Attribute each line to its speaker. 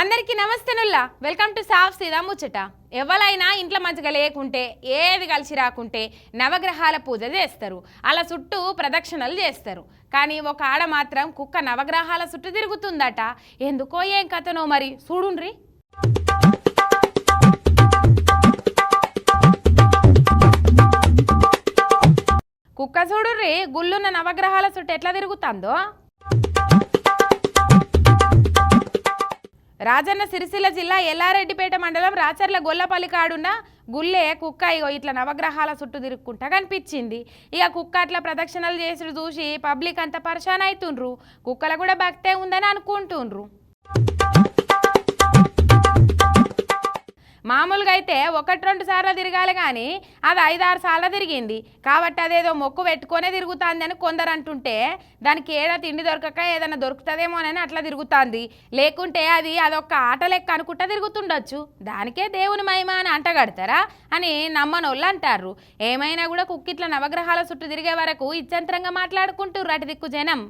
Speaker 1: అందరికీ నమస్తేనుల్లా welcome to సాఫ్ సీదా ముచ్చట. ఎవరైనా ఇంట్లో మంచిగా లేకుంటే ఏది కలిసి రాకుంటే నవగ్రహాల పూజ చేస్తారు. అలా చుట్టూ ప్రదక్షిణలు చేస్తారు. కానీ ఒక ఆడ మాత్రం కుక్క నవగ్రహాల చుట్టూ తిరుగుతుందట. ఎందుకో ఏం కథనో మరి? చూడుండ్రి. కుక్క చూడుర్రి గుళ్ళున్న నవగ్రహాల చుట్టూ ఎట్లా తిరుగుతుందో? రాజన్న సిరిసిల్ల జిల్లా ఎల్లారెడ్డిపేట మండలం రాచర్ల గొల్లపల్లి కాడున్న గుల్లే కుక్క ఇగో ఇట్లా నవగ్రహాల చుట్టూ తిరుక్కుంటా కనిపించింది. ఇక కుక్క అట్లా ప్రదక్షిణలు చేసి చూసి పబ్లిక్ అంతా పరిశాన్ అవుతుండ్రు కుక్కల కూడా భక్తే ఉందని అనుకుంటుండ్రు. మామూలుగా అయితే ఒకటి రెండు సార్లు తిరగాలి కానీ అది ఐదారు సార్లు తిరిగింది. కాబట్టి అదేదో మొక్కు పెట్టుకొనే తిరుగుతుంది అని కొందరు అంటుంటే దానికి ఏడా తిండి దొరకక ఏదైనా దొరుకుతుందేమోనని అట్లా తిరుగుతుంది. లేకుంటే అది అదొక ఆట లెక్క అనుకుంటా తిరుగుతుండొచ్చు. దానికే దేవుని మహిమ అని అంటగడతారా అని నమ్మనోళ్ళు అంటారు ఏమైనా కూడా కుక్కిట్ల నవగ్రహాల చుట్టూ తిరిగే వరకు ఇచ్చంతరంగా మాట్లాడుకుంటుర్రు అటు దిక్కు జనం.